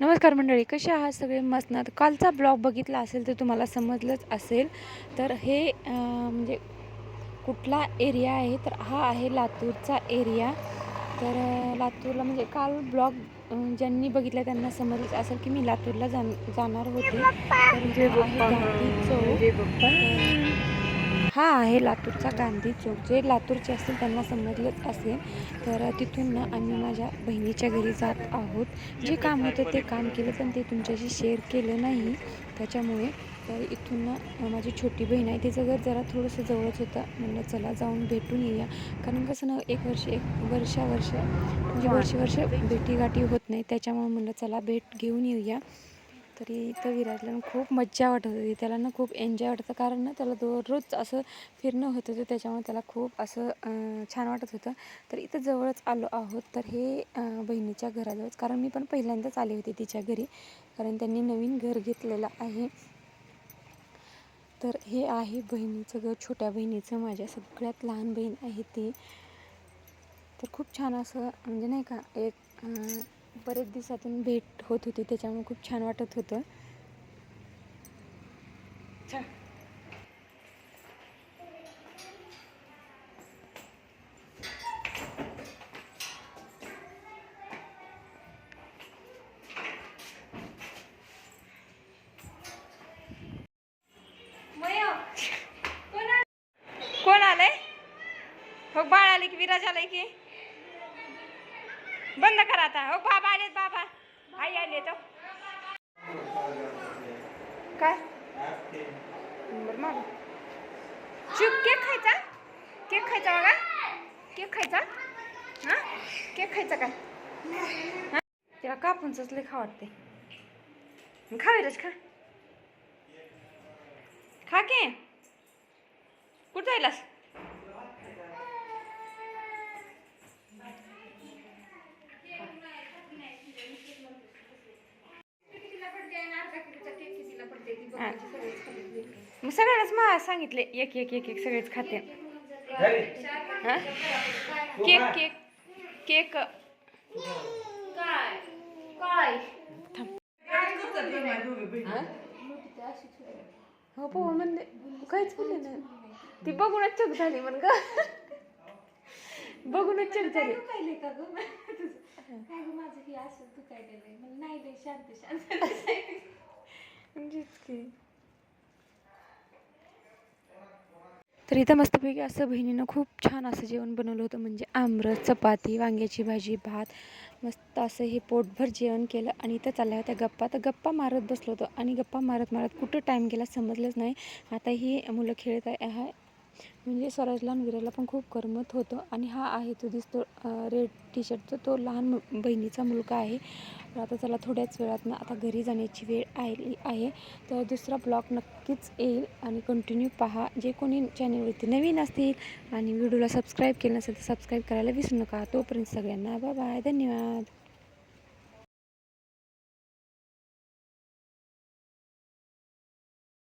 नमस्कार मंडळी कसे आहात सगळे? मस्त ना? कालचा ब्लॉग बघितला असेल तर तुम्हाला समजलंच असेल. तर हे म्हणजे कुठला एरिया आहे? तर हा आहे लातूरचा एरिया. तर लातूरला म्हणजे काल ब्लॉग ज्यांनी बघितला त्यांना समजलंच असेल की मी लातूरला जाण जाणार होते. तर हा आहे लातूरचा गांधी चौक. जे लातूरचे असतील त्यांना समजलंच असेल. तर तिथून ना आम्ही माझ्या बहिणीच्या घरी जात आहोत. जे काम होतं ते काम केलं पण ते तुमच्याशी शेअर केलं नाही. त्याच्यामुळे तर इथून ना माझी छोटी बहीण आहे. तिचं घर जरा थोडंसं जवळच होतं. म्हणलं चला जाऊन भेटून येऊया. कारण कसं ना एक वर्ष एक वर्षा वर्ष म्हणजे वर्ष वर्ष भेटीगाठी होत नाही. त्याच्यामुळे म्हणलं चला भेट घेऊन येऊया. तरी इथं विराजला ना खूप मज्जा वाटत होती. त्याला ना खूप एन्जॉय वाटतं कारण ना त्याला दररोज असं फिरणं होत होतं. त्याच्यामुळे त्याला खूप असं छान वाटत होतं. तर इथं जवळच आलो आहोत. तर हे बहिणीच्या घराजवळच. कारण मी पण पहिल्यांदाच आले होते तिच्या घरी. कारण त्यांनी नवीन घर घेतलेलं आहे. तर हे आहे बहिणीचं घर. छोट्या बहिणीचं. माझ्या सगळ्यात लहान बहीण आहे ती. तर खूप छान असं म्हणजे नाही का एक बरेच दिवसातून भेट होत होती त्याच्यामुळे खूप छान वाटत होतं. कोण आलंय? हो बाळ आले की विराज आलाय की? बंद करा आता. हो बाबा आलेत बाबा. आई आले तो. काय? बरं माग चुप केक खायचा? केक खायचा बघा. केक खायचा? हा? केक खायचा काय? हा? कापूनच कापून लय खा वाटते खावेलच खा. खा के. कुठं जायलास? हा. मग सगळ्यांनाच मा सांगितले एक एक एक एक सगळेच खाते. हा? Cake cake cake. थांब हो पो म्हणले. काहीच बोलले नाही. ती बघूनच चूक झाली म्हण ग. बघूनच चूक झाली. का ग काय ग माझं हे असं तू काय केलंय मला नाही लय शांत शांत. म्हणजेच की। तर इथं मस्तपैकी असं बहिणीनं खूप छान असं जेवण बनवलं होतं म्हणजे आमरस चपाती वांग्याची भाजी भात मस्त असं हे पोटभर जेवण केलं आणि इथं चालल्या होत्या गप्पा. तर गप्पा मारत बसलो होतो आणि गप्पा मारत मारत कुठं टाईम गेला समजलंच नाही. आता ही मुलं खेळत आहे आहे म्हणजे स्वराजला आणि विराला पण खूप करमत होतं. आणि हा आहे तो दिसतो रेड टी शर्टचा तो लहान मु- बहिणीचा मुलगा आहे. आता त्याला थोड्याच वेळात ना आता घरी जाण्याची वेळ आली आहे. तर दुसरा ब्लॉग नक्कीच येईल. आणि कंटिन्यू पहा. जे कोणी चॅनलवरती नवीन असतील आणि व्हिडिओला सबस्क्राईब केलं नसेल तर सबस्क्राईब करायला विसरू नका. तोपर्यंत सगळ्यांना बाय बाय. धन्यवाद.